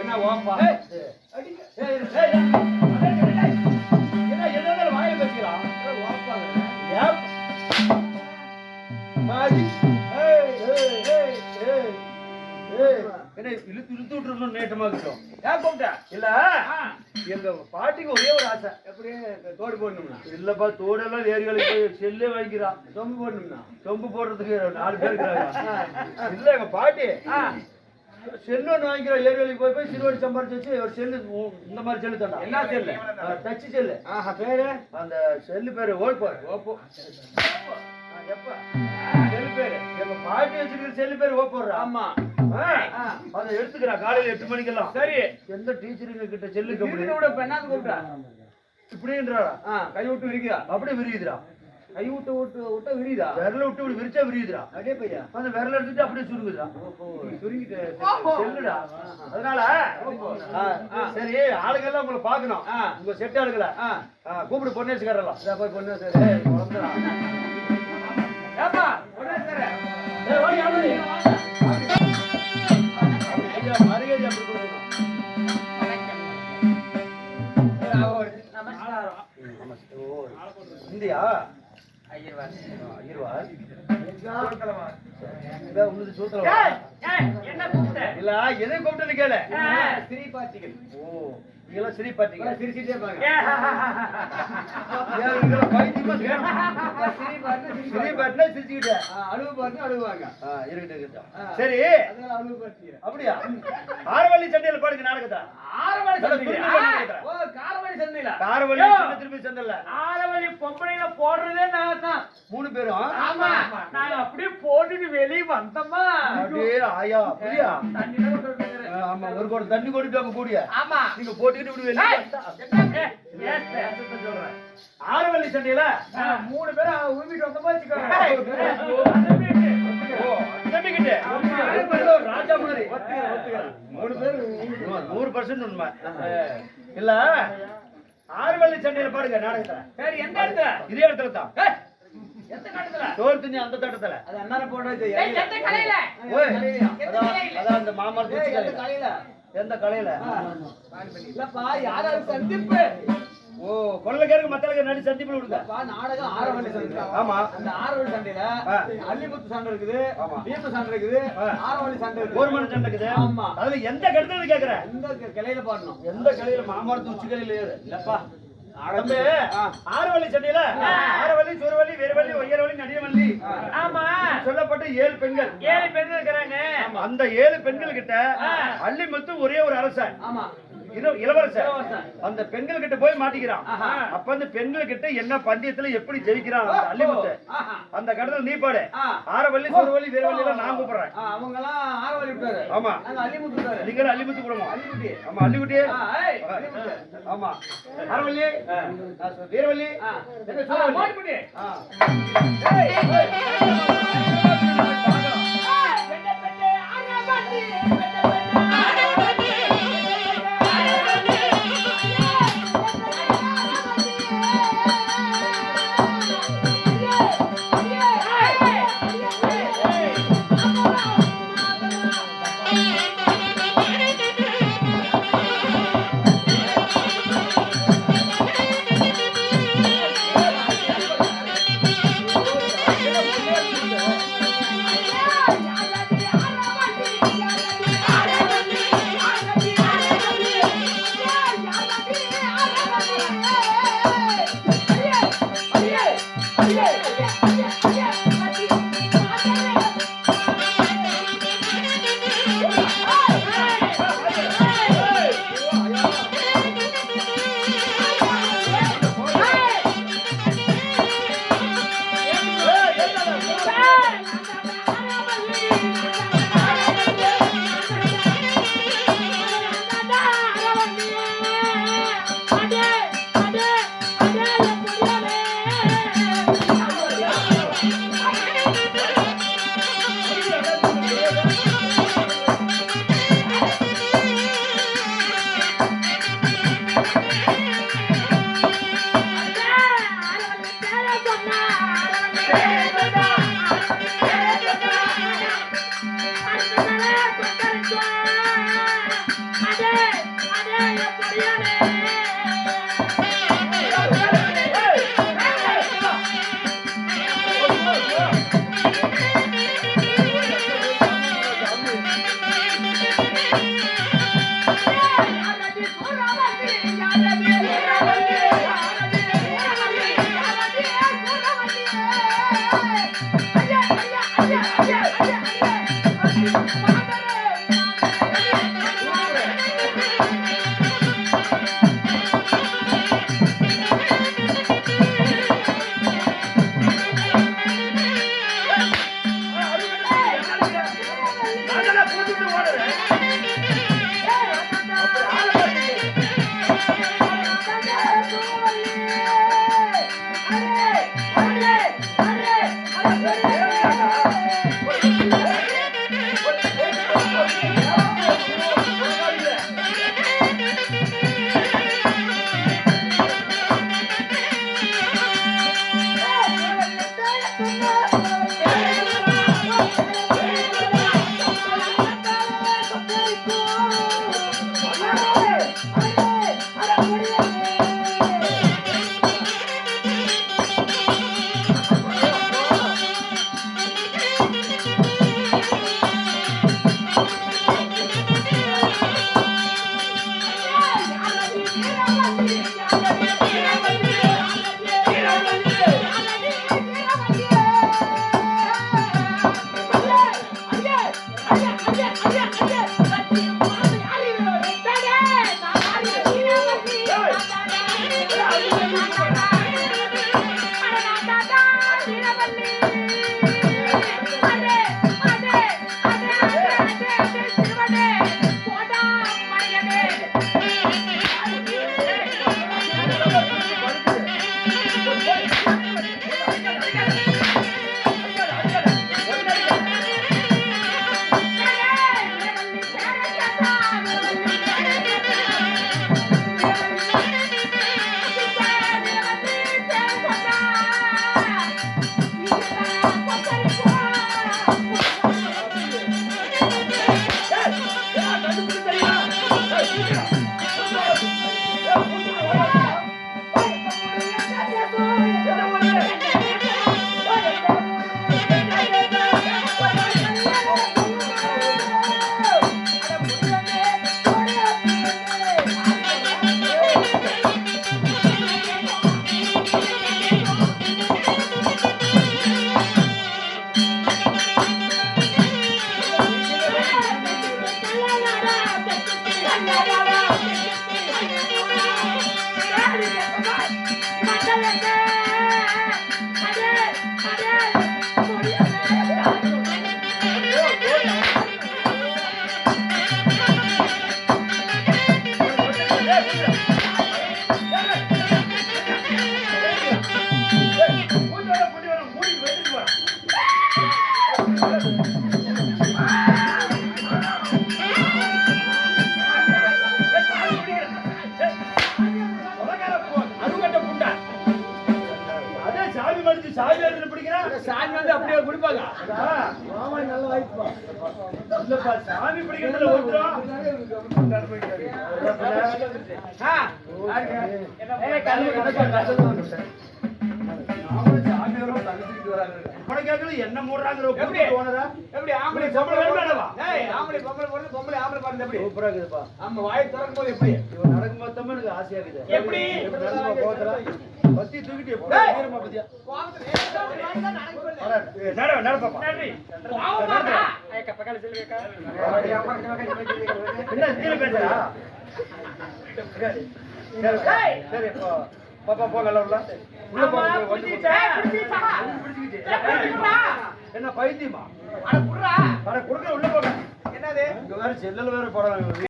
என்ன ஓப்பா? வாயில பேசிக்கலாம். என்ன? இழுத்து இழுத்து விட்டுருக்கணும் நேட்டமா இருக்கட்டும். ஏன் கூப்பிட்ட? இல்ல. எங்க பாட்டிக்கு ஒரே ஒரு ஆசை. எப்படி தோடு போடணும்னா. இல்லப்பா தோடெல்லாம் ஏரி வேலைக்கு போய் செல்லே வாங்கிக்கிறான் சொம்பு போடணும்னா. சொம்பு போடுறதுக்கு நாலு பேர் இருக்கிறாங்க. இல்ல எங்க பாட்டி. செல்லு ஒன்று வாங்கிக்கிறோம். ஏரி வேலைக்கு போய் போய் சிறுவடி சம்பாரிச்சு வச்சு ஒரு செல்லு இந்த மாதிரி செல்லு தண்டா என்ன செல்லு? Touch cell. ஆஹா, பேரு? அந்த செல்லு பேரு ஓல்போர் ஓப்போ. எப்ப? செல்லு பேரு. எங்க பாட்டி வச்சிருக்கிற செல்லு பேரு ஓப்போர்ரா ஆமா. அதை எடுத்துக்கிறா காலையில எட்டு மணிக்கெல்லாம். சரி. எந்த டீச்சருங்க கிட்ட செல்லு கம்பெனி கூட இப்ப என்னன்னு கூப்பிட்டா? இப்படின்றாடா ஆ, கை விட்டு விரிக்குதா அப்படியே விரியுதுடா. கை விட்டு விட்டு விட்டு விரியுதா? விரல விட்டு இப்படி விரிச்சா விரியுதுடா. அப்படியே பையா அந்த விரல எடுத்துட்டு அப்படியே சுருங்குதுடா. சுருங்கிட்டு செல்லுடா. அதனால சரி ஆளுங்கெல்லாம் உங்களை பார்க்கணும். உங்க செட் ஆளுங்கள. ஆ, கூப்பிடு பொன்னேச்சுக்காரலாம் இதா போய் ஏய், குழந்தைடா. ஏப்பா இல்ல எதை கூப்பிட்டு கேளு ஸ்ரீ ஓ சிரிச்சிட்டே. ஸ்ரீ பாட்டுல அழுவு பார்த்து அழுவாங்க இருக்கட்டும். சரி அப்படியா ஆரவள்ளி சண்டையில பாடுங்க நாடகத்தை ஆரவழி நல்ல ஆரவள்ளி யோ. சின்ன திருப்பி பொம்பளைங்க போடுறதே நான் தான் மூணு பேரும் ஆமா. நாங்க அப்படியே போட்டுட்டு வெளியே வந்தோமா அப்படியே ஆயா புரியா. ஆமா ஒரு கூட தண்ணி கொண்டுட்டு வாங்க கூடிய. ஆமா. நீங்க போட்டுக்கிட்டு இப்படி வெளியே சொல்றேன். ஆரவள்ளி சண்டையில ஆ, மூணு பேரும் உருவிட்டு வந்தோமா வச்சுக்கோங்க. ராஜா மாதிரி. மூணு பேர் நூறு பர்சன்ட் உண்மை. இல்ல? ஆறுவள்ளி சண்டையில பாடுங்க நாடகத்துல. சரி எந்த இடத்துல? இதே இடத்துல தான். ஏய், எந்த காலத்துல சோறு திண்ணி அந்த தட்டத்துல. அது அண்ணார போடுறது எந்த கடையில? ஓய், கடையிலயா? அதான் அந்த உச்சி எந்த கலையில. கடையில எந்த கலையில? இல்லப்பா யாராவது சந்திப்பு? ஓ கொள்ளைக்காரங்க மத்தளங்க நடி சந்திப்புல விடுங்க நாடகம் ஆரவழி சந்தை ஆமா. அந்த ஆரவழி சண்டையில. அள்ளிமுத்து சண்டை இருக்குது சண்டை இருக்குது ஆ. ஆரவழி சண்டை இருக்குது. ஒரு மணி சண்டை இருக்குது. ஆமா. அதுல எந்த கருத்துல கேக்குறேன் எந்த கிளையில பாடணும். எந்த கலையில மாமரத்து உச்சி கலையில ஏறு இல்லப்பா. தம்பி ஆ. ஆறுவள்ளி சண்டையில? ஆறுவள்ளி சுரவள்ளி வீரவள்ளி ஒய்யரவள்ளி நடிகவள்ளி. ஆமா. சொல்லப்பட்ட ஏழு பெண்கள். ஏழு பேர் இருக்கிறாங்க. அந்த ஏழு பெண்கள் கிட்ட அள்ளி முத்து ஒரே ஒரு அரசன். ஆமா. இள- இளவரசன் இளவரசன். அந்த பெண்கள் கிட்ட போய் மாட்டிக்கிறான். அப்ப அந்த பெண்கள் கிட்ட என்ன பந்தயத்துல எப்படி ஜெயிக்கிறான் அந்த அள்ளிமுத்து. அந்த கடத்துல நீ பாடு. ஆரவள்ளி சுரவள்ளி வீரவள்ளி எல்லாம் நான் கூப்பிடுறேன். விட்டாரு. ஆமா. நாங்க அள்ளிமுத்து நீங்களும் அள்ளிமுத்து அள்ளிமுத்தி ஆமா அள்ளிக்குட்டி. ஆமா. ஆரவள்ளி. Veeravalli Suravalli Thank you. அதான் சாமி மடிச்சு சாமி எடுத்து பிடிக்கிறான் சாமி வந்து அப்படியே குடிப்பாங்க. இல்லப்பா சாமி பிடிக்கிறதுல ஒருத்தரும் என்ன மூடுறாங்கிற எப்படி? ஆம்பளை பொம்பளை வேணுமா ஆம்பளை பொம்பளை பொண்ணு பொம்பளை ஆம்பளை பாருங்க எப்படி? சூப்பரா இருக்குதுப்பா. நம்ம வாய் திறக்கும் போது எப்படி? இவன் நடக்கும் மொத்தமா எனக்கு ஆசையா இருக்குது. எப்படி? பத்தி தூக்கிட்டு எப்படி. வீரமா பத்தியா. நட நட பாப்பா? நன்றி. கோவமாடா. ஏய், கப்ப கால சொல்லு வைக்கா. என்ன கீழே பேசுறா சரி. சரி, பாப்பா போகல உள்ள. உள்ள போங்க? என்ன பைத்தியமா? அட, புடுறா. அட கொடுக்க உள்ள போங்க என்னது? இங்க வேற செல்லல் வேற போறாங்க.